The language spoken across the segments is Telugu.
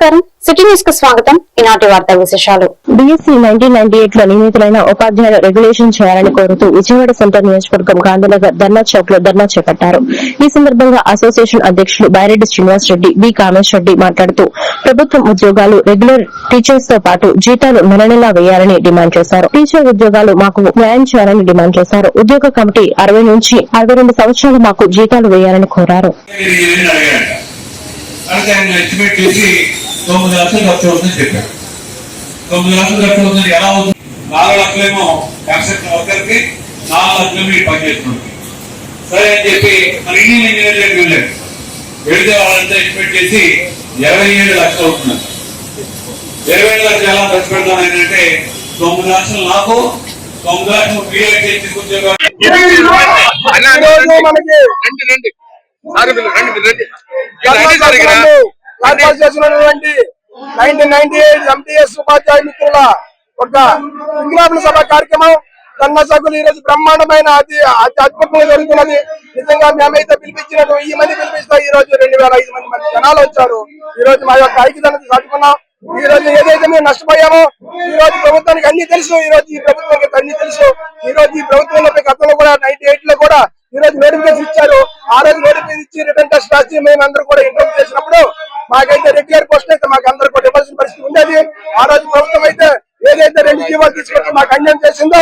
నమస్కారం. సిటీ న్యూస్కు స్వాగతం. ఈనాటి వార్తా విశేషాలు. బీఎస్సీ నైన్టీన్ నైన్టీ ఎయిట్లో నియమితులైన ఉపాధ్యాయులు రెగ్యులేషన్ చేయాలని కోరుతూ విజయవాడ సెంటర్ నియోజకవర్గం గాంధీనగర్ ధర్నా చౌక్లో ధర్నా చేపట్టారు. ఈ సందర్భంగా అసోసియేషన్ అధ్యక్షులు బైరెడ్డి శ్రీనివాస్ రెడ్డి బి కామేష్ రెడ్డి మాట్లాడుతూ ప్రభుత్వం ఉద్యోగాలు రెగ్యులర్ టీచర్స్తో పాటు జీతాలు నెల నెలా వేయాలని డిమాండ్ చేశారు. టీచర్ ఉద్యోగాలు మాకు న్యాయం చేయాలని డిమాండ్ చేశారు. ఉద్యోగ కమిటీ అరవై నుంచి అరవై రెండు సంవత్సరాలు మాకు జీతాలు వేయాలని కోరారు. మీరు తొమ్మిది లక్షలు ఖర్చు అవుతుందని చెప్పారు తొమ్మిది లక్షలు ఖర్చు అవుతుంది ఎలా అవుతుంది నాలుగు లక్షలేమో కన్స్ట్రక్షన్ వర్కర్కి నాలుగు లక్షలేమో ఈ పని సరే అని చెప్పి మన ఇండియన్ ఇంజనీర్ దగ్గరికి వెళ్ళారు వెళితే వాళ్ళంతా ఎస్టిమేట్ చేసి ఇరవై ఏడు లక్షలు అవుతున్నారు ఇరవై ఏడు లక్షలు ఎలా ఖర్చు పెడతాను అంటే తొమ్మిది లక్షలు నాకు తొమ్మిది లక్షలు క్లియర్ చేసి తీసుకొచ్చేవారు అన్నా, రండి, రండి, రండి. మీరు రండి, ఏర్పాటు చేసినటువంటి నైన్టీన్ నైన్టీ ఎయిట్ ఎంటీఎస్ ఉపాధ్యాయ మిత్రుల ఒక విజ్ఞాపన సభ కార్యక్రమం. కన్న సభలు ఈ రోజు బ్రహ్మాండమైన అతి అతి అద్భుతంగా జరుగుతున్నది. నిజంగా మేమైతే పిలిపించినట్టు ఈ మంది పిలిపిస్తా ఈ రోజు రెండు వేల ఐదు మంది మంది జనాలు వచ్చారు. ఈ రోజు మా యొక్క ఐక్యతను సాటుకున్నాం ఈ రోజు ఏదైతే మేము నష్టపోయామో ఈ రోజు ప్రభుత్వానికి అన్ని తెలుసు. ఈ రోజు ఈ ప్రభుత్వానికి అన్ని తెలుసు. ఈ రోజు ఈ ప్రభుత్వంలో గతంలో కూడా నైన్టీ ఎయిట్లో కూడా ఈ రోజు నోటిఫికేషన్ ఇచ్చారు. ఆ రోజు నోటిఫికేషన్ ఇచ్చి రిటర్న్ టెస్ట్ రాసి మేము అందరూ కూడా ఇంటర్వ్యూ చేసినప్పుడు మాకైతే రెగ్యులర్ పోస్ట్ అయితే మాకు అందరూ కూడా ఇవ్వాల్సిన పరిస్థితి ఉండేది. ఆ రోజు ప్రభుత్వం అయితే ఏదైతే రెండు జీవాలు తీసుకొచ్చి మాకు అన్యాయం చేసిందో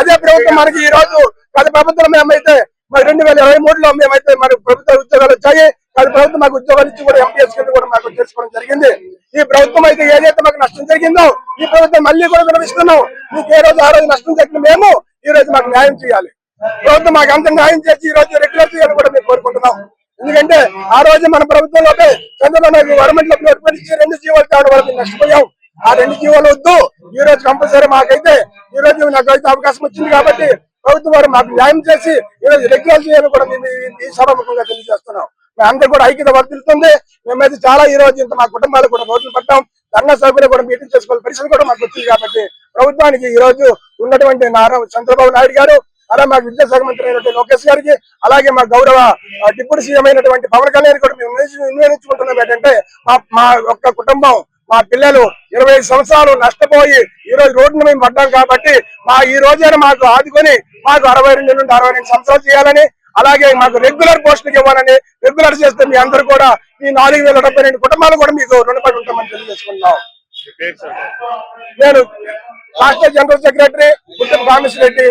అదే ప్రభుత్వం మనకి ఈ రోజు గత ప్రభుత్వం మేమైతే మరి రెండు వేల ఇరవై మూడులో మేమైతే మరి ప్రభుత్వ ఉద్యోగాలు వచ్చాయి. కానీ ప్రభుత్వం మాకు ఉద్యోగాలు ఇచ్చి కూడా ఎంపీఎస్ కింద కూడా మాకు చేసుకోవడం జరిగింది. ఈ ప్రభుత్వం అయితే ఏదైతే మాకు నష్టం జరిగిందో ఈ ప్రభుత్వం మళ్ళీ కూడా వినిపిస్తున్నాం మీకు ఏ రోజు ఆ రోజు నష్టం జరిగిన మేము ఈ రోజు మాకు న్యాయం చేయాలి. ప్రభుత్వం మాకు అంత న్యాయం చేసి ఈ రోజు రెగ్యులర్ చేయాలని కూడా మేము కోరుకుంటున్నాం. ఎందుకంటే ఆ రోజు మన ప్రభుత్వంలో చంద్రబాబు గవర్నమెంట్లో నోటిఫికేషన్ రెండు జీవోలు తేవడం వల్ల నష్టపోయాం. ఆ రెండు జీవోలు వద్దు. ఈ రోజు కంపల్సరీ మాకైతే ఈ రోజు నాకు అయితే అవకాశం వచ్చింది కాబట్టి ప్రభుత్వం వారు మాకు న్యాయం చేసి ఈ రోజు రెగ్యులర్ చేయాలని కూడా మేము ఈ- సభాముఖంగా తెలియజేస్తున్నాం. మేమందరూ కూడా ఐక్యత వర్తిల్తుంది మేమైతే చాలా ఈ రోజు ఇంత మా కుటుంబాలు కూడా రోడ్లు పట్టాం. ధర్నా సభ్యులు కూడా మీటింగ్ చేసుకోవాలి పరిస్థితి కూడా మాకు వచ్చింది కాబట్టి ప్రభుత్వానికి ఈ రోజు ఉన్నటువంటి నారా చంద్రబాబు నాయుడు గారు అలా మా విద్యాశాఖ మంత్రి అయినటువంటి లోకేష్ గారికి అలాగే మా గౌరవ డిప్యూటీ సీఎం అయినటువంటి పవన్ కళ్యాణ్ కూడా మేము విన్నవించుకుంటున్నాం ఏంటంటే మా మా ఒక్క కుటుంబం మా పిల్లలు ఇరవై ఐదు సంవత్సరాలు నష్టపోయి ఈ రోజు రోడ్డున మేము పడ్డాం కాబట్టి మా ఈ రోజైనా మాకు ఆదుకొని మాకు అరవై రెండు నుండి అరవై రెండు సంవత్సరాలు చేయాలని అలాగే మాకు రెగ్యులర్ పోస్టులు ఇవ్వాలని రెగ్యులర్ చేస్తే మీ అందరూ కూడా ఈ నాలుగు వేల డెబ్బై రెండు కుటుంబాలు కూడా మీకు రుణపడి ఉంటామని తెలియజేసుకుంటున్నాం. నేను రాష్ట్ర జనరల్ సెక్రటరీ ఉత్తమ్ కామేశ్ రెడ్డి.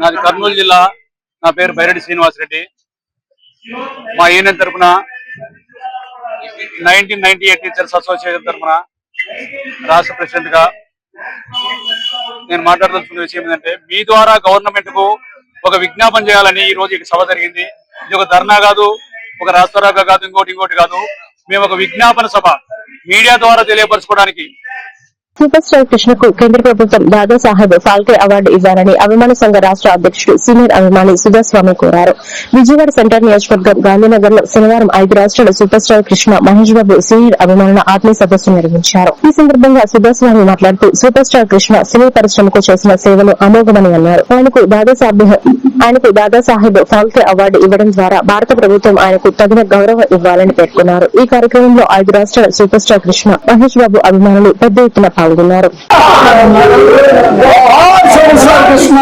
నాది కర్నూలు జిల్లా. నా పేరు బైరెడ్డి శ్రీనివాస్ రెడ్డి. మా యూనియన్ తరఫున nineteen ninety eight teachers association తరఫున రాష్ట్ర ప్రెసిడెంట్గా నేను మాట్లాడదలుచుకున్న విషయం ఏంటంటే మీ ద్వారా గవర్నమెంట్కు ఒక విజ్ఞాపన చేయాలని ఈ రోజు సభ జరిగింది. ఇది ఒక ధర్నా కాదు ఒక రాస్తారోగా కాదు ఇంకోటి ఇంకోటి కాదు. మేము ఒక విజ్ఞాపన సభ మీడియా ద్వారా తెలియపరచుకోవడానికి సూపర్ స్టార్ కృష్ణకు కేంద్ర ప్రభుత్వం దాదాసాహెబ్ ఫాల్కే అవార్డు ఇవ్వాలని అభిమాన సంఘ రాష్ట్ర అధ్యక్షుడు సీనియర్ అభిమాని సుధాస్వామి కోరారు. విజయవాడ సెంటర్ నియోజకవర్గం గాంధీనగర్లో శనివారం ఐదు రాష్ట్రాల super star Krishna Mahesh Babu senior అభిమానుల ఆత్మీయ సదస్సు నిర్వహించారు. ఈ సందర్భంగా సుధాస్వామి మాట్లాడుతూ సూపర్ స్టార్ కృష్ణ సినీ పరిశ్రమకు చేసిన సేవలు అమోఘమని అన్నారు. ఆయనకు దాదాసాహెబ్ ఆయనకు దాదాసాహెబ్ ఫాల్కే అవార్డు ఇవ్వడం ద్వారా భారత ప్రభుత్వం ఆయనకు తగిన గౌరవం ఇవ్వాలని పేర్కొన్నారు. ఈ కార్యక్రమంలో ఐదు రాష్ట్రాల సూపర్ స్టార్ కృష్ణ మహేష్ బాబు అభిమానులు పెద్ద ఎత్తున kaldılar. Ağır çabuk sarkışma!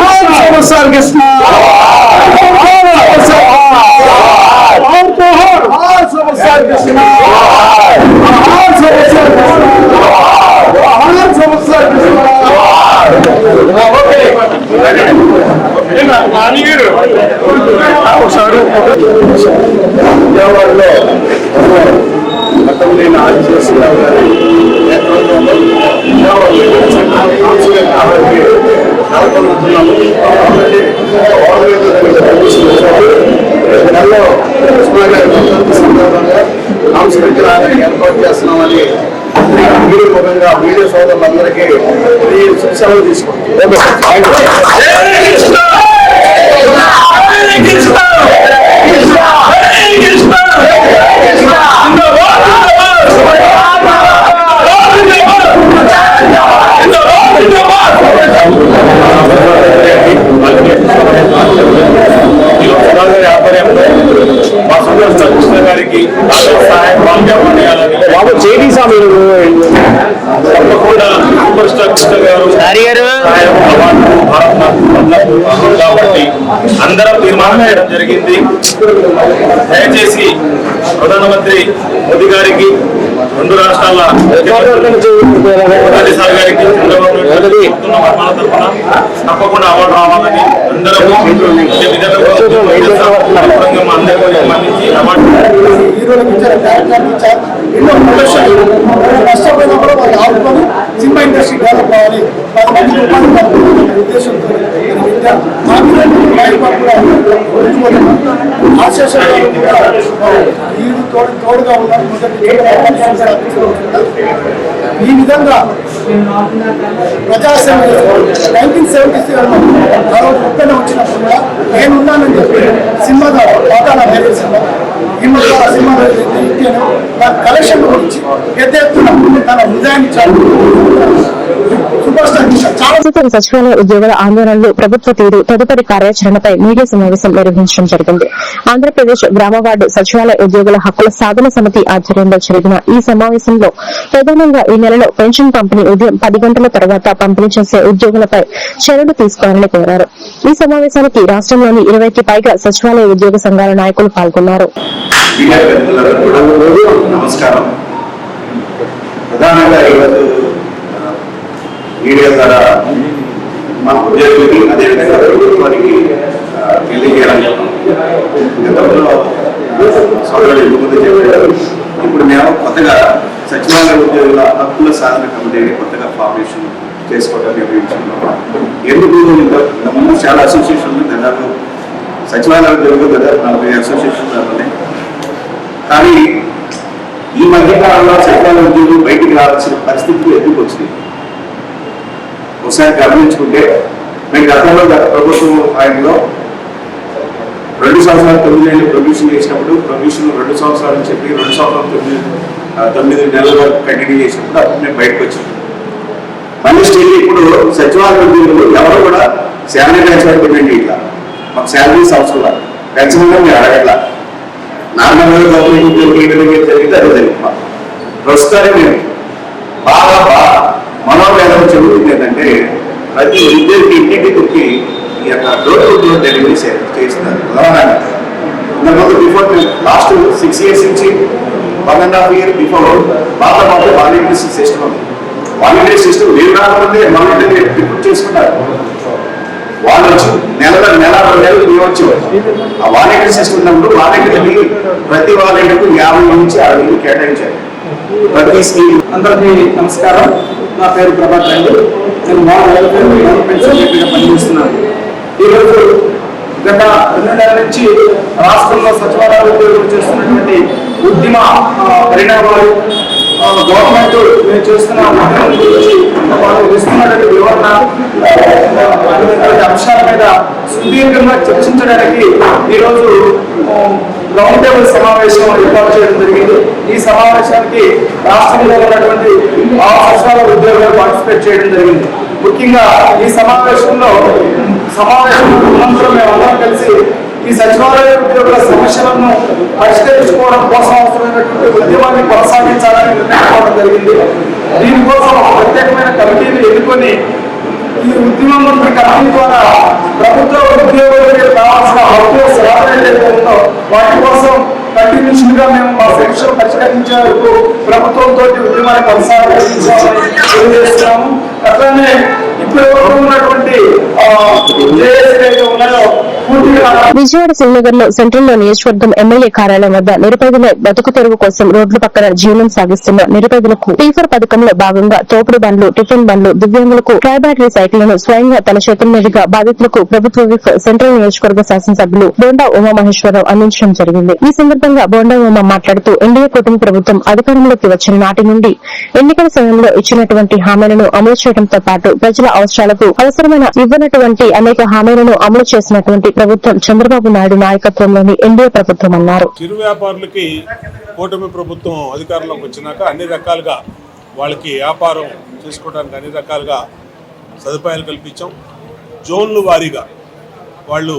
Ağır çabuk sarkışma! Ağır çabuk sarkışma! Ağır çabuk sarkışma! Ağır çabuk sarkışma! Ağır çabuk sarkışma! Mani yürü. Yavaş. Yavaş. Bakalım ne acısı var. నెలకొల్పుతున్నాము నెలలో సందర్భంగా కాన్సులేట్ ఏర్పాటు చేస్తున్నామని వీడియో ముఖంగా వీడియో సోదరులందరికీ సెలవు బాబు చేటీసా మీరు తప్పకుండా సూపర్ స్టార్ గారు. కాబట్టి అందరం తీర్మానం చేయడం జరిగింది. దయచేసి ప్రధానమంత్రి మోదీ గారికి రెండు రాష్ట్రాల మోదీ సార్ గారికి తప్పకుండా అవార్డు రావాలని అందరూ ఈ విధంగా అవార్డు సినిమా ఇండస్ట్రీ డెవలప్ కావాలి. పది మంది ఉపాధి కల్పించాలనే ఉద్దేశంతో విద్య మాకు కూడా వీరు తోడు తోడుగా ఉన్నారు మొదటి ఈ విధంగా ప్రజాసేవ నైన్టీన్ సెవెంటీ సెవెన్ ఆ రోజు వచ్చినప్పుడు కూడా నేనున్నానని చెప్పి సినిమా ద్వారా పాతాల వేరే సినిమా ఈ మధ్య సినిమా ఇచ్చాను నా కలెక్షన్ గురించి పెద్ద ఎత్తున తన హృదయాన్ని సూపర్ స్టార్ చాలా ప్రస్తుతం సచివాలయ ఉద్యోగుల ఆందోళనలు ప్రభుత్వ తీరు తదుపరి కార్యాచరణపై మీడియా సమావేశం నిర్వహించడం జరిగింది. ఆంధ్రప్రదేశ్ గ్రామ వార్డు సచివాలయ ఉద్యోగుల హక్కుల సాధన సమితి ఆధ్వర్యంలో జరిగిన ఈ సమావేశంలో ప్రధానంగా ఈ నెలలో పెన్షన్ పంపిణీ ఉదయం పది గంటల తర్వాత పంపిణీ చేసే ఉద్యోగులపై చర్యలు తీసుకోవాలని కోరారు. ఈ సమావేశానికి రాష్ట్రంలోని ఇరవైకి పైగా సచివాలయ ఉద్యోగ సంఘాల నాయకులు పాల్గొన్నారు. మీడియా మిత్రులకు నమస్కారం. ప్రధానంగా ఈరోజు మీడియా ద్వారా మా ఉద్యోగులకి అదేవిధంగా ప్రభుత్వానికి తెలియజేయాలని గతంలో సోదరుడు ఇంటి ముందు చెప్పారు? ఇప్పుడు మేము కొత్తగా సచివాలయ ఉద్యోగుల హక్కుల సాధన కమిటీని కొత్తగా ఫార్మేషన్ చేసుకోవడం నిర్ణయించుకున్నాం ఎందుకు ఇంతకుముందు చాలా అసోసియేషన్లు దాదాపు సచివాలయ ఉద్యోగులు దాదాపు నలభై అసోసియేషన్లు ఉన్నాయి. కానీ ఈ మధ్య కాలంలో సచివాలయ ఉద్యోగులు బయటికి రావాల్సిన పరిస్థితులు ఎందుకు వచ్చినాయి? ఒకసారి గమనించుకుంటే మేము గతంలో ప్రభుత్వం ఆయనలో రెండు సంవత్సరాలు తొమ్మిది ఏళ్ళు ప్రొడ్యూషన్ చేసినప్పుడు ప్రొడ్యూషన్ రెండు సంవత్సరాలు చెప్పి రెండు సంవత్సరాలు తొమ్మిది తొమ్మిది నెలల వరకు కంటిన్యూ చేసినప్పుడు అప్పుడు మేము బయటకు వచ్చాం. మళ్ళీ స్టిల్ ఇప్పుడు సచివాలయ ఉద్యోగులు ఎవరు కూడా శాలరీ ట్రాన్స్ఫర్ పెట్టండి ఇట్లా. మాకు శాలరీస్ అవసరం లేదు పెంచమని మేము అడగట్లా. నార్మల్గా గవర్నమెంట్ ఉద్యోగులు ఏ విధంగా జరిగితే అదే జరిగింది ప్రస్తుతానికి మేము బాగా బాగా మనోవేదన చెబుతుంది ఏంటంటే ప్రతి ఉద్యోగి ఇంటికి తొక్కి ఈ యొక్క డోర్ టు డోర్ డెలివరీ చే- చేస్తున్నారు. ఉదాహరణ ఇంతకుముందు బిఫోర్ లాస్ట్ సిక్స్ ఇయర్స్ నుంచి one and half year before బాగా మాకు వాలంటీర్ సిస్టమ్ ఉంది వాలంటీర్ సిస్టమ్ మీరు రాకముందే వాలంటీర్ రిక్రూట్ చేసుకుంటారు వాళ్ళు వచ్చి నెల నెల రెండు నెలలు మేము వచ్చేవారు ఆ వాలంటీర్ సిస్టమ్ ఉన్నప్పుడు వాలంటీర్కి ప్రతి వాలంటీర్కు యాభై నుంచి అరవై వేలు కేటాయించారు. ప్రతి స్కీమ్. అందరికీ నమస్కారం. నా పేరు ప్రభాత్ రెడ్డి నేను మా వెల్ఫేర్ డెవలప్మెంట్ సెక్రటరీగా పనిచేస్తున్నాను. ఈరోజు గత రెండు నెలల నుంచి రాష్ట్రంలో సచివాలయాలు ఉద్యోగం చేస్తున్నటువంటి ఉద్యమ పరిణామాలు గవర్నమెంట్ మేము చేస్తున్న ఉద్యమం గురించి వాళ్ళు ఇస్తున్నటువంటి వివరణ అంశాల మీద సుదీర్ఘంగా చర్చించడానికి ఈరోజు ఆ, రౌండ్ టేబుల్ సమావేశం ఏర్పాటు చేయడం జరిగింది. ఈ సమావేశానికి రాష్ట్రంలో ఉన్నటువంటి ఆ ఉద్యోగులు పార్టిసిపేట్ చేయడం జరిగింది. ముఖ్యంగా ఈ సమావేశంలో సమావేశం మేము మేమందరం కలిసి ఈ సచివాలయ ఉద్యోగుల సమస్యలను పరిష్కరించుకోవడం కోసం అవసరమైనటువంటి ఉద్యమాన్ని కొనసాగించాలని నిర్ణయించుకోవడం జరిగింది. దీనికోసం ఒక ప్రత్యేకమైన కమిటీని ఎన్నుకొని ఈ ఉద్యమం మంత్రి కమిటీ ద్వారా ప్రభుత్వ ఉద్యోగులకు కావాల్సిన హక్కు సాధన ఉందో వాటి కోసం కంటిన్యూషన్గా మేము మా సమస్యలు పరిష్కరించే వరకు ప్రభుత్వంతో ఉద్యమాన్ని కొనసాగించాలని తెలియజేస్తున్నాము. అట్లానే విజయవాడ శ్రీనగర్లో సెంట్రల్లో నియోజకవర్గం ఎమ్మెల్యే కార్యాలయం వద్ద నిరుపేదల బతుకు తెరువు కోసం రోడ్ల పక్కన జీవనం సాగిస్తున్న నిరుపేదలకు టీఫర్ పథకంలో భాగంగా తోపుడు బండ్లు టిఫిన్ బండ్లు దివ్యాంగులకు ట్రై బ్యాటరీ సైకిళ్ళను స్వయంగా తన చేతుల మీదుగా బాధితులకు ప్రభుత్వ విప్ సెంట్రల్ నియోజకవర్గ శాసనసభ్యులు బోండా ఉమామహేశ్వరరావు అందించడం జరిగింది. ఈ సందర్భంగా బోండా ఉమా మాట్లాడుతూ ఎన్డీఏ కూటమి ప్రభుత్వం అధికారంలోకి వచ్చిన నాటి నుండి ఎన్నికల సమయంలో ఇచ్చినటువంటి హామీలను అమలు చేయడంతో పాటు ప్రజల అవసరాలకు అవసరమైన ఇవ్వనటువంటి అనేక హామీలను అమలు చేసినటువంటి ప్రభుత్వం చంద్రబాబు నాయుడు నాయకత్వంలోని ఎన్డీఏ ప్రభుత్వం అన్నారు. చిరు వ్యాపారులకి కూటమి ప్రభుత్వం అధికారంలోకి వచ్చినాక అన్ని రకాలుగా వాళ్ళకి వ్యాపారం చేసుకోవడానికి అన్ని రకాలుగా సదుపాయాలు కల్పించాం. జోన్లు వారీగా వాళ్ళు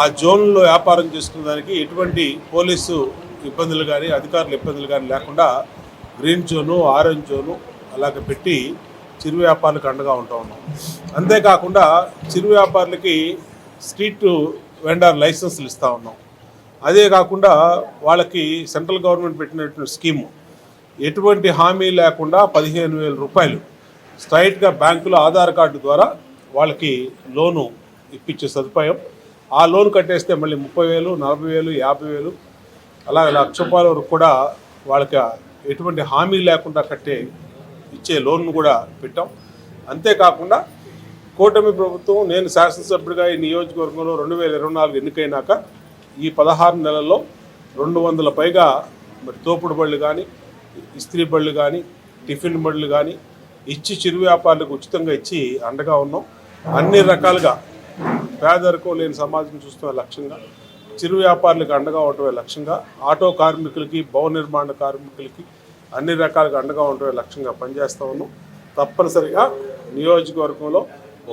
ఆ జోన్లో వ్యాపారం చేసుకునేదానికి ఎటువంటి పోలీసు ఇబ్బందులు కానీ అధికారుల ఇబ్బందులు కానీ లేకుండా గ్రీన్ జోను ఆరెంజ్ జోను అలాగ పెట్టి చిరు వ్యాపారులకు అండగా ఉంటా ఉన్నాం. అంతేకాకుండా చిరు వ్యాపారులకి స్ట్రీట్ వెండర్ లైసెన్సులు ఇస్తూ ఉన్నాం. అదే కాకుండా వాళ్ళకి సెంట్రల్ గవర్నమెంట్ పెట్టినటువంటి స్కీము. ఎటువంటి హామీ లేకుండా పదిహేను వేల రూపాయలు స్ట్రైట్గా బ్యాంకులో ఆధార్ కార్డు ద్వారా వాళ్ళకి లోను ఇప్పించే సదుపాయం. ఆ లోన్ కట్టేస్తే మళ్ళీ ముప్పై వేలు నలభై వేలు యాభై వేలు అలా లక్ష రూపాయల వరకు కూడా వాళ్ళకి ఎటువంటి హామీ లేకుండా కట్టే ఇచ్చే లోన్ను కూడా పెట్టాం. అంతేకాకుండా కూటమి ప్రభుత్వం నేను శాసనసభ్యుడిగా ఈ నియోజకవర్గంలో రెండు వేల ఇరవై నాలుగు ఎన్నికైనాక ఈ పదహారు నెలల్లో రెండు వందల పైగా మరి తోపుడు బళ్ళు కానీ ఇస్త్రీ బళ్ళు కానీ టిఫిన్ బళ్ళు కానీ ఇచ్చి చిరు వ్యాపారులకు ఉచితంగా ఇచ్చి అండగా ఉన్నాం. అన్ని రకాలుగా పేదరికం లేని సమాజం చూస్తున్న లక్ష్యంగా చిరు వ్యాపారులకు అండగా ఉండటమే లక్ష్యంగా ఆటో కార్మికులకి భవన నిర్మాణ కార్మికులకి అన్ని రకాలుగా అండగా ఉండటమే లక్ష్యంగా పనిచేస్తూ ఉన్నాం. తప్పనిసరిగా నియోజకవర్గంలో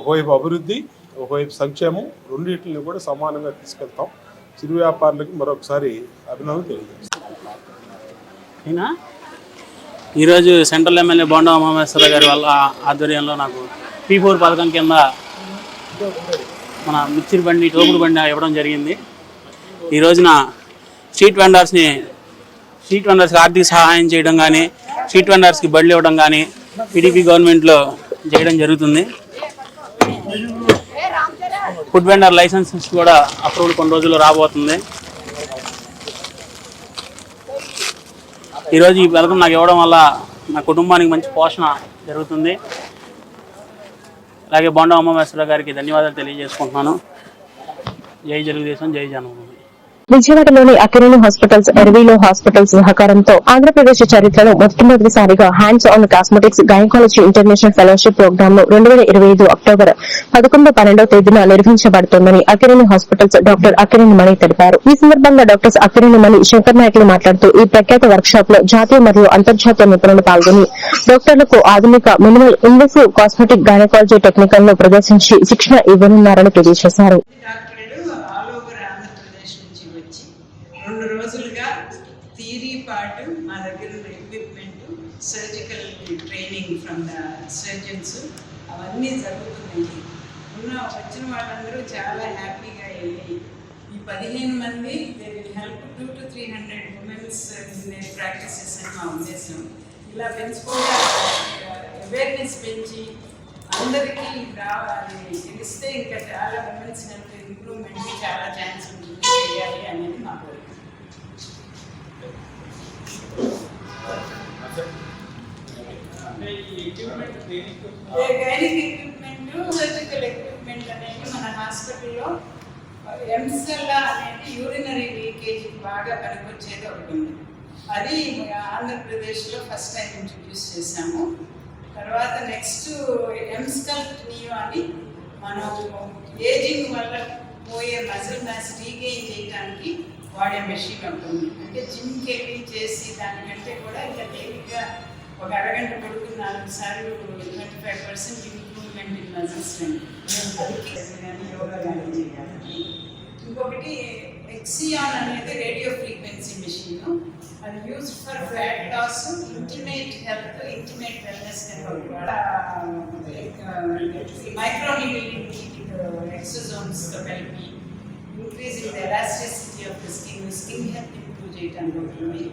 ఒకవైపు అభివృద్ధి ఒకవైపు సంక్షేమం రెండింటిని కూడా సమానంగా తీసుకెళ్తాం. చిరు వ్యాపారులకి మరొకసారి అభినందన తెలియజేస్తాం అయినా ఈరోజు సెంట్రల్ ఎమ్మెల్యే బొండా ఉమామేశ్వర గారి వల్ల ఆధ్వర్యంలో నాకు పీ ఫోర్ పథకం కింద మన మిర్చిరి బండి టోపుడు బండి ఇవ్వడం జరిగింది. ఈ రోజున స్ట్రీట్ వెండర్స్ని స్ట్రీట్ వెండర్స్కి ఆర్థిక సహాయం చేయడం కానీ స్ట్రీట్ వెండర్స్కి బళ్ళు ఇవ్వడం కానీ టీడీపీ గవర్నమెంట్లో చేయడం జరుగుతుంది. ఫుడ్ వెండర్ లైసెన్స్ కూడా అప్రూవల్ కొన్ని రోజుల్లో రాబోతుంది. ఈరోజు ఈ పథకం నాకు ఇవ్వడం వల్ల నా కుటుంబానికి మంచి పోషణ జరుగుతుంది. అలాగే బొండ అమ్మమేశ్వర గారికి ధన్యవాదాలు తెలియజేసుకుంటున్నాను. జై తెలుగుదేశం జై జనభూమి విజయవాడలోని అకిరణి హాస్పిటల్స్ ఎర్వీలో హాస్పిటల్స్ సహకారంతో ఆంధ్రప్రదేశ్ చరిత్రలో మొట్టమొదటిసారిగా hands on cosmetics gynaecology international fellowship ప్రోగ్రామ్ను రెండు వేల ఇరవై ఐదు అక్టోబర్ పదకొండు పన్నెండో తేదీన నిర్వహించబడుతోందని అకిరణి హాస్పిటల్స్ డాక్టర్ అకిరణి మణి తెలిపారు. ఈ సందర్భంగా డాక్టర్స్ అకిరణి మణి శంకర్ నాయకులు మాట్లాడుతూ ఈ ప్రఖ్యాత వర్క్ షాప్లో జాతీయ మరియు అంతర్జాతీయ నిపుణులు పాల్గొని డాక్టర్లకు ఆధునిక మినిమల్ ఇన్వెసివ్ కాస్మెటిక్ గైనకాలజీ టెక్నికల్ను ప్రదర్శించి శిక్షణ ఇవ్వనున్నారని తెలియజేశారు డాక్టర్లు ఆల్ ఓవర్ ఆంధ్రప్రదేశ్ నుంచి వచ్చి రెండు రోజులుగా థియరీ పార్ట్ మా దగ్గర ఉన్న equipment surgical training from the surgeons అవన్నీ జరుగుతున్నాయి. ఉన్న వచ్చిన వాళ్ళందరూ చాలా హ్యాపీగా వెళ్ళి ఈ పదిహేను మంది they will help two to three hundred womens practices అని మా ఉద్దేశం. ఇలా పెంచుకుంటే అవేర్నెస్ పెంచి అందరికీ రావాలి. తెలిస్తే ఇంకా చాలా ఉమెన్స్ హెల్త్ ఇంప్రూవ్మెంట్కి చాలా ఛాన్స్ ఉంటుంది. చేయాలి అనేది మా కోరిక. గైనిక్ ఎక్విప్మెంట్ సర్జికల్ ఎక్విప్మెంట్ అనేది మన హాస్పిటల్లో ఎంసెల్లా అనేది యూరినరీ లీకేజ్ బాగా పనికొచ్చేది ఒకటి ఉంది అది ఆంధ్రప్రదేశ్లో ఫస్ట్ టైం ఇంట్రడ్యూస్ చేశాము తర్వాత నెక్స్ట్ ఎంస్కల్ నియో అని మనం ఏజింగ్ వల్ల పోయే మజిల్ మ్యాస్ రీగెయిన్ చేయడానికి వాడే మెషిన్ ఉంటుంది అంటే జిమ్కి వెళ్ళి చేసి దానికంటే కూడా ఇంకా తేలిగ్గా ఒక అరగంట పడుకుని నాలుగు సార్లు twenty five percent improvement in muscle strength అది కానీ యోగా కానీ చేయాలి ఇంకొకటి ఎక్సియాన్ అనేది రేడియో ఫ్రీక్వెన్సీ మెషిన్ అది use for fat loss intimate health intimate wellness micro ఎక్సోజోమ్స్తో కలిపి increasing the elasticity of the skin skin health improve చేయడానికి ఉంటుంది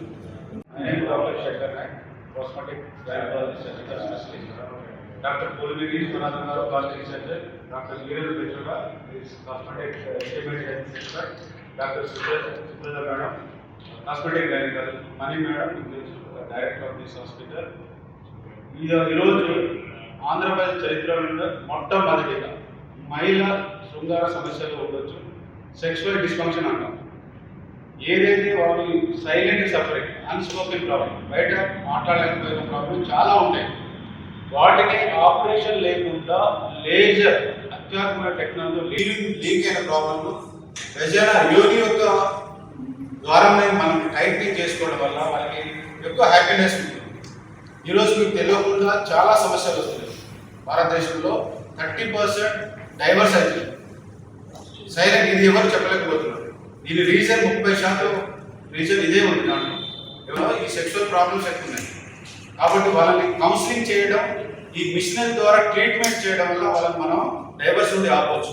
నేను doctor Shankar Nayak cosmetic gynaecologist surgical specialist doctor పూర్వీకి Viswanathan garu plastic surgeon doctor Virendra బెచ్చుగా cosmetic aesthetic health expert doctor Supraja madam cosmetic gynaecology Mani madam director of this hospital ఈరోజు ఆంధ్రప్రదేశ్ చరిత్రలో మొట్టమొదటిగా మహిళ శృంగార సమస్యలు ఉండొచ్చు సెక్సువల్ డిస్ఫంక్షన్ అంటాం. ఏదైతే వాళ్ళు సైలెంట్ సఫరింగ్ అన్స్పోకెన్ ప్రాబ్లం బయట మాట్లాడలేకపోయిన ప్రాబ్లం చాలా ఉంటాయి. వాటికి ఆపరేషన్ లేకుండా లేజర్ అత్యాధునిక టెక్నాలజీ లీక్ అయిన ప్రాబ్లమ్ ప్రజల యోని యొక్క ద్వారానే మనం టైట్నింగ్ చేసుకోవడం వల్ల వాళ్ళకి ఎక్కువ హ్యాపీనెస్ ఉంటుంది. ఈరోజు మీకు తెలియకుండా చాలా సమస్యలు వస్తున్నాయి. భారతదేశంలో థర్టీ పర్సెంట్ డైవర్స్ అవుతుంది సైలెంట్ ఇది ఎవరు చెప్పలేకపోతున్నారు. దీని రీజన్ ముప్పై శాతం రీజన్ ఇదే ఉంది దాంట్లో. ఎవరో ఈ సెక్షువల్ ప్రాబ్లమ్స్ ఎక్కువ ఉన్నాయి. కాబట్టి వాళ్ళని కౌన్సిలింగ్ చేయడం ఈ మిషనరీ ద్వారా ట్రీట్మెంట్ చేయడం వల్ల వాళ్ళని మనం డైవర్స్ నుండి ఆపవచ్చు.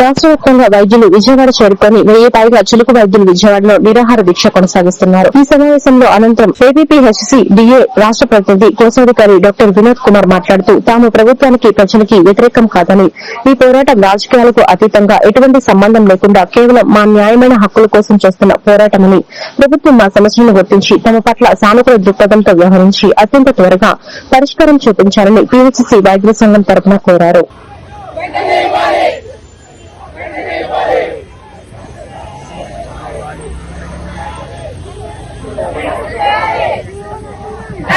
రాష్ట్ర వ్యాప్తంగా వైద్యులు విజయవాడ చేరుకొని వెయ్యి పైగా చులుకు వైద్యులు విజయవాడలో నిరాహార దీక్ష కొనసాగిస్తున్నారు. ఈ సమావేశంలో అనంతరం ఏపీపీహెచ్సి డిఏ రాష్ట్ర ప్రతినిధి కోశాధికారి డాక్టర్ వినోద్ కుమార్ మాట్లాడుతూ తాము ప్రభుత్వానికి ప్రజలకి వ్యతిరేకం కాదని ఈ పోరాటం రాజకీయాలకు అతీతంగా ఎటువంటి సంబంధం లేకుండా కేవలం మా న్యాయమైన హక్కుల కోసం చేస్తున్న పోరాటమని ప్రభుత్వం మా సమస్యలను గుర్తించి తమ పట్ల సానుకూల దృక్పథంతో వ్యవహరించి అత్యంత త్వరగా పరిష్కారం చూపించాలని పీహెచ్సి వైద్యుల సంఘం తరపున కోరారు.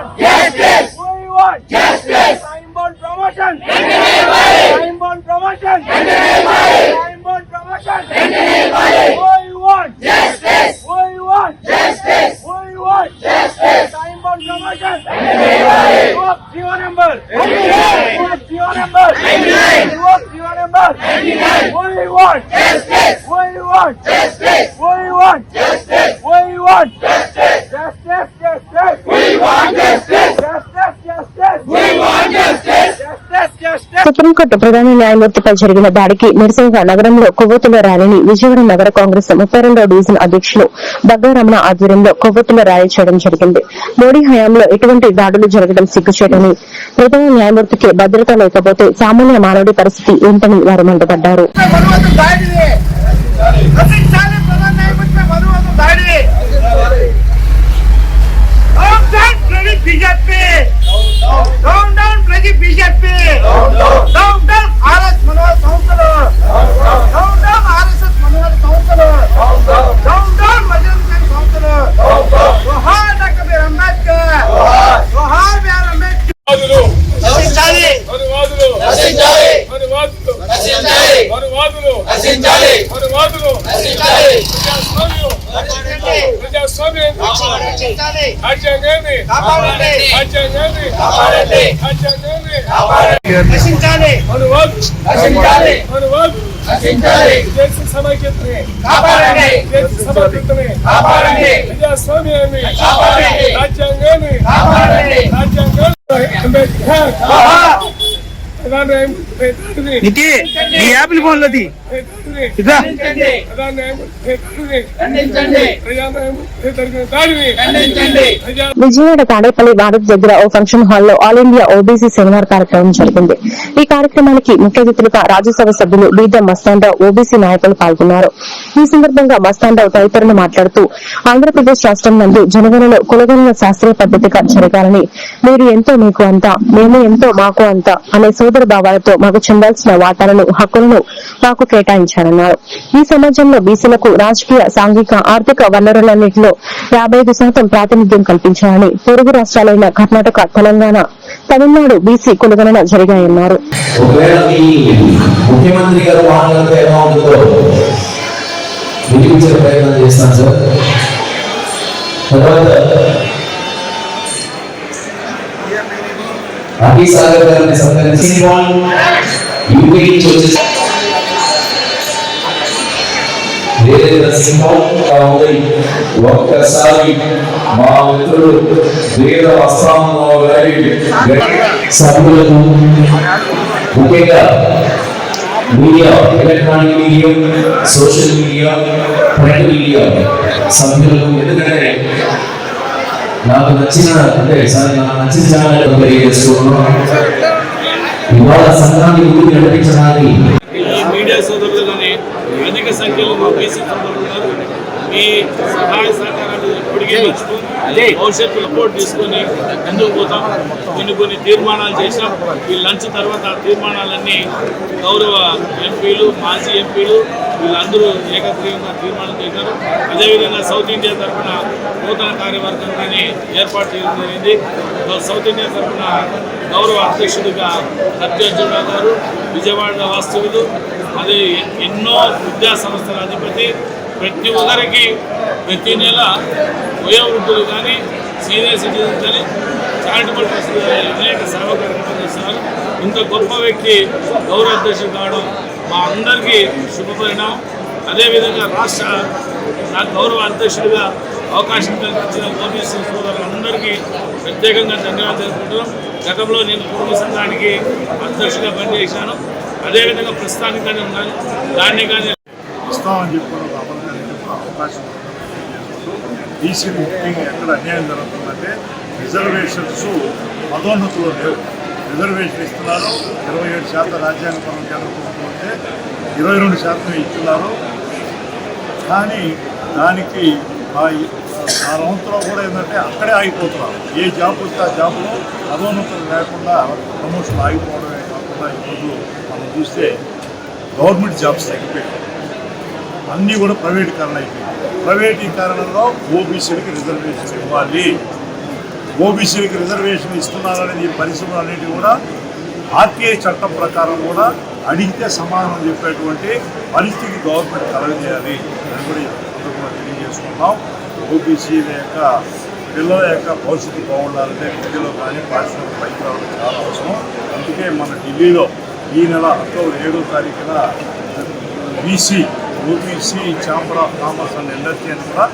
Yes! సుప్రీంకోర్టు ప్రధాన న్యాయమూర్తిపై జరిగిన దాడికి నిరసనగా నగరంలో కొవ్వొత్తుల ర్యాలీని విజయవాడ నగర కాంగ్రెస్ ముప్పై రెండో డివిజన్ అధ్యక్షులు బగ్గారమణ ఆధ్వర్యంలో కొవ్వొత్తుల ర్యాలీ చేయడం జరిగింది. మోడీ హయాంలో ఎటువంటి దాడులు జరగడం సిగ్గుచేటని ప్రధాన న్యాయమూర్తికి భద్రత లేకపోతే సామాన్య మానవుడి పరిస్థితి ఏంటని వారు మండిపడ్డారు. డౌన్ డౌన్ డౌన్ ప్రతి బీజేపీ డౌన్ డౌన్ ప్రతి BJP down down RS Manohar సంస్థలు డౌన్ డౌన్ ఆర్ఎస్ఎస్ మనోహర్ సంస్థలు డౌన్ డౌన్ మజరం సంస్థలు జోహార్ డాక్టర్ బిఆర్ అంబేద్కర్ జోహార్ బిఆర్ అంబేద్కర్ రచించాలి అనువాదులు రచించాలి అనువాదులు రచించాలి అనువాదులు రచించాలి అనువాదులు రచించాలి ప్రజాస్వామ్యం ప్రజాస్వామ్యం రచించాలి రాజ్యాంగాన్ని రాజ్యాంగాన్ని రాజ్యాంగాన్ని అనువాదు రచించాలి దేశ సమైక్యతని దేశ సమగ్రతని ప్రజాస్వామ్యాన్ని. రాజ్యాంగాన్ని. రాజ్యాంగాన్ని అంబేద్కర్. ప్రధాన నీ యాపిల్ ఫోన్ విజయవాడ తాడేపల్లి భారత్ దగ్గర ఓ ఫంక్షన్ హాల్లో ఆల్ ఇండియా ఓబీసీ సెమినార్ కార్యక్రమం జరిగింది. ఈ కార్యక్రమానికి ముఖ్య అతిథులుగా రాజ్యసభ సభ్యులు బీద మస్తాన్రావు ఓబీసీ నాయకులు పాల్గొన్నారు. ఈ సందర్భంగా మస్తాన్రావు తదితరులు మాట్లాడుతూ ఆంధ్రప్రదేశ్ రాష్ట్రం నందు జనగణలో కులగణన శాస్త్రీయ పద్దతిగా జరగాలని మీరు ఎంతో మీకు అంత మేము ఎంతో మాకు అంత అనే సోదర భావాలతో మాకు చెందాల్సిన వాటాలను హక్కులను మాకు కేటాయించారన్నారు. ఈ సమాజంలో బీసీలకు రాజకీయ సాంఘిక ఆర్థిక వనరులన్నింటిలో యాభై ఐదు శాతం ప్రాతినిధ్యం కల్పించాలని పొరుగు రాష్ట్రాలైన కర్ణాటక తెలంగాణ తమిళనాడు బీసీ కులగణన జరిగాయన్నారు. ముఖ్యమంత్రి గారు చూపించే ప్రయత్నం చేస్తాను సార్. తర్వాత అభి సాగర్ గారిని సత్కరించి యూపీ నుంచి వచ్చేసి వీరేంద్ర సింహం కావుంది ఒక్కసారి మా మిత్రుడు వేద వస్త్రాంగరావు గారి సభ్యులకు ముఖ్యంగా media electronic media social media print media సభ్యులకు ఎందుకంటే నాకు నచ్చిన అంటే సార్ నాకు నచ్చిన ఛానల్ తెలియజేసుకున్నాను ఇవాళ సంఘాన్ని ముందుకు నడిపించడానికి ఈ మీడియా సోదరులు కానీ అధిక సంఖ్యలో మా బీసీ సోదరులు ఉన్నారు మీ సహాయ సహకారాలు ఎప్పటికీ మర్చిపోయి భవిష్యత్తు రిపోర్ట్ తీసుకొని ముందుకు పోతాం. కొన్ని కొన్ని తీర్మానాలు చేసాం ఈ లంచ్ తర్వాత ఆ తీర్మానాలన్నీ గౌరవ ఎంపీలు మాజీ ఎంపీలు వీళ్ళందరూ ఏకగ్రీవంగా తీర్మానం చేశారు. అదేవిధంగా సౌత్ ఇండియా తరఫున నూతన కార్యవర్గం కానీ ఏర్పాటు చేయడం జరిగింది. సౌత్ ఇండియా తరఫున గౌరవ అధ్యక్షుడిగా సత్యార్జున గారు విజయవాడ వాస్తవులు అది ఎన్నో విద్యా సంస్థల అధిపతి ప్రతి ఒక్కరికి ప్రతి నెల వయోవృద్ధులు కానీ సీనియర్ సిటిజన్స్ కానీ చారిటబుల్ ట్రస్ట్ అనేక సేవా కార్యక్రమాలు చేస్తున్నారు ఇంత గొప్ప వ్యక్తి గౌరవ అధ్యక్షుడు కావడం మా అందరికీ శుభపరిణామం. అదేవిధంగా రాష్ట్ర నా గౌరవ అధ్యక్షుడిగా అవకాశం కల్పించిన ఓబీసీ సోదరులందరికీ ప్రత్యేకంగా ధన్యవాదాలు తెలుపుకుంటున్నాం. గతంలో నేను కుటుంబ సంఘానికి అధ్యక్షుడిగా పనిచేశాను. అదేవిధంగా ప్రస్తుతానికి కానీ ఉన్నాను. దాన్ని కానీ ఇస్తామని చెప్పిన అవకాశం బీసీలు ముఖ్యంగా ఎక్కడ అన్యాయం జరుగుతుందంటే రిజర్వేషన్స్ పదోన్నతులు లేవు. రిజర్వేషన్ ఇస్తున్నారు. ఇరవై ఏడు శాతం రాజ్యాంగ పనులు కేంద్ర ప్రభుత్వం ఉంటే ఇరవై రెండు శాతం ఇస్తున్నారు కానీ దానికి ఆ ఆ కూడా ఏంటంటే అక్కడే ఆగిపోతున్నారు. ఏ జాబ్ వస్తే ఆ జాబ్లో పదోన్నతులు లేకుండా ప్రమోషన్ ఆగిపోవడమే కాకుండా ఈరోజు మనం చూస్తే గవర్నమెంట్ జాబ్స్ తగ్గిపోయాయి అన్నీ కూడా ప్రైవేటీకరణ అయిపోయింది. ప్రైవేటీకరణలో ఓబీసీలకి రిజర్వేషన్ ఇవ్వాలి. ఓబీసీలకి రిజర్వేషన్ ఇస్తున్నారనేది పరిశ్రమలు అనేటివి కూడా ఆర్టీఐ చట్టం ప్రకారం కూడా అడిగితే సమాధానం చెప్పేటువంటి పరిస్థితి గవర్నమెంట్ కలగజేయాలి అని కూడా ఈ సందర్భంగా తెలియజేసుకున్నాం ఓబీసీల యొక్క పిల్లల యొక్క భవిష్యత్తు బాగుండాలంటే విద్యలో కానీ పారిశ్రామిక పైకి రావడం చాలా అవసరం. అందుకే మన ఢిల్లీలో ఈ నెల అక్టోబర్ ఏడో తారీఖున BC OBC chamber of commerce and industry అని కూడా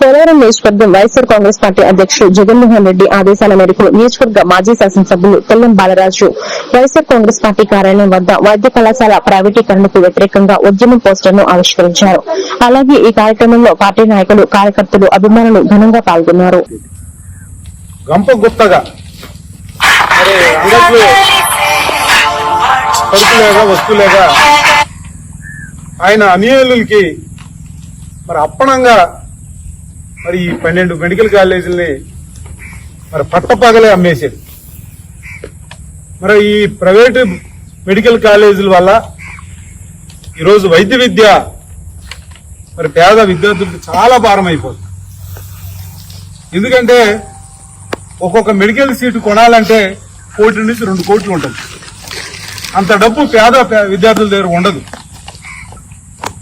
పోలవరం నియోజకవర్గం వైఎస్ఆర్ కాంగ్రెస్ పార్టీ అధ్యక్షుడు జగన్మోహన్ రెడ్డి ఆదేశాల మేరకు నియోజకవర్గ మాజీ శాసనసభ్యులు తెల్లం బాలరాజు వైఎస్ఆర్ కాంగ్రెస్ పార్టీ కార్యాలయం వద్ద వైద్య కళాశాల ప్రైవేటీకరణకు వ్యతిరేకంగా ఉద్యమ పోస్టర్ను ఆవిష్కరించారు. అలాగే ఈ కార్యక్రమంలో పార్టీ నాయకులు కార్యకర్తలు అభిమానులు ఘనంగా పాల్గొన్నారు. వస్తువులేగా ఆయన అనుయాయులకి మరి అప్పణంగా మరి ఈ పన్నెండు మెడికల్ కాలేజీలని మరి పట్టపగలే అమ్మేసాడు మరి ఈ ప్రైవేటు మెడికల్ కాలేజీల వల్ల ఈరోజు వైద్య విద్య మరి పేద విద్యార్థులకు చాలా భారం అయిపోతుంది ఎందుకంటే ఒక్కొక్క మెడికల్ సీటు కొనాలంటే కోటి నుంచి రెండు కోట్లు ఉంటుంది. అంత డబ్బు పేద పే- విద్యార్థుల దగ్గర ఉండదు.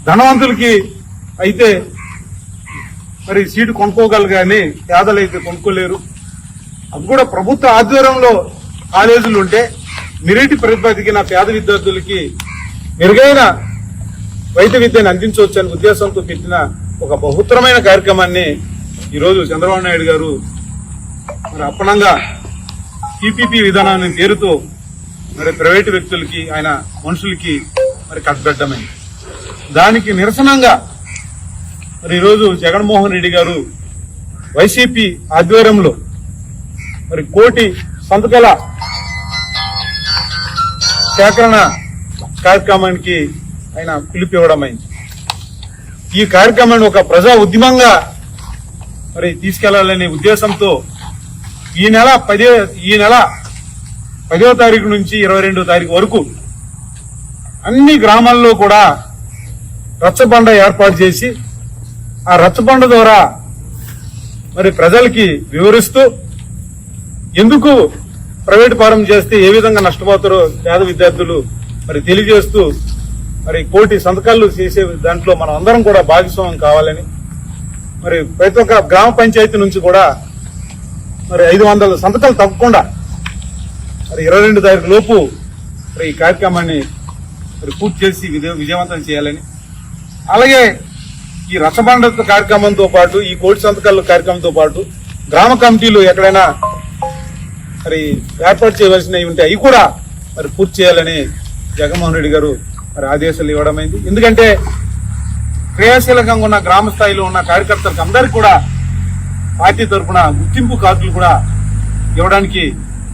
ధనవంతులకి అయితే మరి సీటు కొనుక్కోగలరు కానీ పేదలు అయితే కొనుక్కోలేరు. అది కూడా ప్రభుత్వ ఆధ్వర్యంలో కాలేజీలు ఉంటే మెరిట్ ప్రతిపాదికిన పేద విద్యార్థులకి మెరుగైన వైద్య విద్యను అందించవచ్చు అనే ఉద్దేశంతో పెట్టిన ఒక బహుత్తరమైన కార్యక్రమాన్ని ఈరోజు చంద్రబాబు నాయుడు గారు మరి అప్పనంగా టీపీపీ విధానాన్ని పేరుతో మరి ప్రైవేటు వ్యక్తులకి ఆయన మనుషులకి మరి కట్టబెట్టమైంది దానికి నిరసనంగా మరి ఈరోజు జగన్మోహన్ రెడ్డి గారు వైసీపీ ఆధ్వర్యంలో మరి కోటి సంతకాల సేకరణ కార్యక్రమానికి ఆయన పిలిపివ్వడమైంది అయింది ఈ కార్యక్రమాన్ని ఒక ప్రజా ఉద్యమంగా మరి తీసుకెళ్ళాలనే ఉద్దేశంతో ఈ నెల పదే ఈ నెల పదో తారీఖు నుంచి ఇరవై రెండో తారీఖు వరకు అన్ని గ్రామాల్లో కూడా రచ్చబండ ఏర్పాటు చేసి ఆ రచ్చబండ ద్వారా మరి ప్రజలకి వివరిస్తూ ఎందుకు ప్రైవేట్ ఫారం చేస్తే ఏ విధంగా నష్టపోతారో పేద విద్యార్థులు మరి తెలియజేస్తూ మరి కోటి సంతకాలు చేసే దాంట్లో మనం అందరం కూడా భాగస్వామ్యం కావాలని మరి ప్రతి ఒక్క గ్రామ పంచాయతీ నుంచి కూడా మరి ఐదు వందల సంతకాలు తప్పకుండా మరి ఇరవై రెండు తారీఖు లోపు మరి ఈ కార్యక్రమాన్ని మరి పూర్తి చేసి విజయవంతం చేయాలని అలాగే ఈ రసబండ కార్యక్రమంతో పాటు ఈ కోటి సంతకాల కార్యక్రమంతో పాటు గ్రామ కమిటీలు ఎక్కడైనా మరి ఏర్పాటు చేయవలసినవి ఉంటే అవి కూడా మరి పూర్తి చేయాలని జగన్మోహన్ రెడ్డి గారు మరి ఆదేశాలు ఇవ్వడమైంది ఎందుకంటే క్రియాశీలకంగా ఉన్న గ్రామ స్థాయిలో ఉన్న కార్యకర్తలకు అందరికీ కూడా పార్టీ తరఫున గుర్తింపు కార్డులు కూడా ఇవ్వడానికి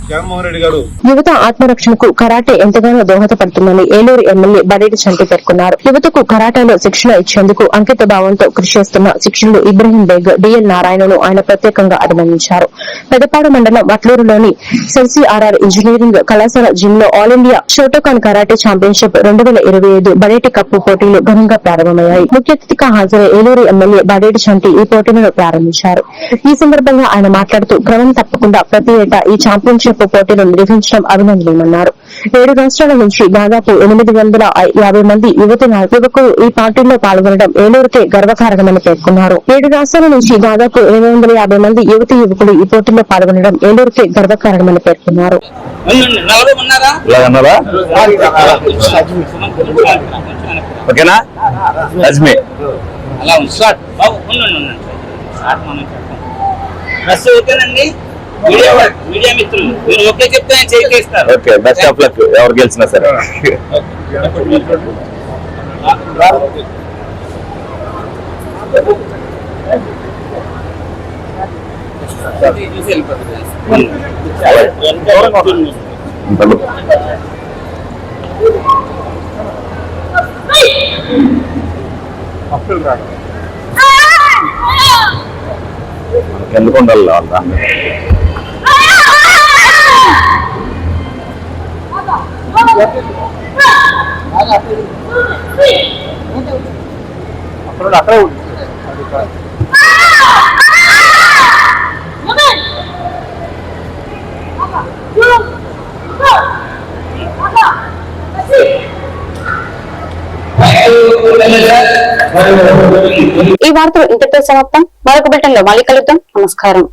జగన్మోహన్ రెడ్డి గారు. యువత ఆత్మరక్షణకు కరాటే ఎంతగానో దోహదపడుతుందని ఏలూరు ఎమ్మెల్యే బడేటి చంటి పేర్కొన్నారు. యువతకు కరాటేలో శిక్షణ ఇచ్చేందుకు అంకిత భావంతో కృషి చేస్తున్న శిక్షణులు ఇబ్రహీం బేగ్ డిఎల్ నారాయణను ఆయన ప్రత్యేకంగా అభినందించారు. పెదపాడు మండలం వట్లూరులోని సెల్సీఆర్ఆర్ ఇంజనీరింగ్ కళాశాల జిమ్లో all India Shotokan karate championship రెండు వేల ఇరవై ఐదు బడేటి కప్పు పోటీలు ఘనంగా ప్రారంభమయ్యాయి. ముఖ్య అతిథిగా హాజరై ఏలూరు ఎమ్మెల్యే బడేటి చంటి ఈ పోటీలను ప్రారంభించారు. ఈ సందర్భంగా ఆయన మాట్లాడుతూ క్రమం తప్పకుండా ప్రతి ఏటా ఈ ఛాంపియన్షిప్ పోటీలు నిర్వహించడం అభినందనీయమన్నారు. ఏడు రాష్ట్రాల నుంచి దాదాపు ఎనిమిది వందల యాభై మంది యువతి యువకులు ఈ పార్టీలో పాల్గొనడం ఏలూరుకే గర్వకారణమని పేర్కొన్నారు. ఏడు రాష్ట్రాల నుంచి దాదాపు ఎనిమిది వందల యాభై మంది యువతి యువకులు ఈ పోటీలో పాల్గొనడం ఏలూరుకే గర్వకారణమని పేర్కొన్నారు. ఓకేనా? అలా ఉంది. సార్ బాబు ఉండండి ఉండండి. సార్ మనం చెప్తాం బస్సు ఓకేనండి? మీడియా వాళ్ళు, మీడియా మిత్రులు. మీరు ఓకే చెప్తే ఆయన చేయిస్తారు ఓకే బెస్ట్ ఆఫ్ లక్ ఎవరు గెలిచినా సరే. వెళ్ళిపోతుంది ఎందుకు ఉండాలి వాళ్ళ అక్కడ అక్కడే ఉంది ఈ వార్తలు ఇంతటితో సమాప్తం. మరొక బిల్టన్లో మళ్ళీ కలుద్దాం. నమస్కారం.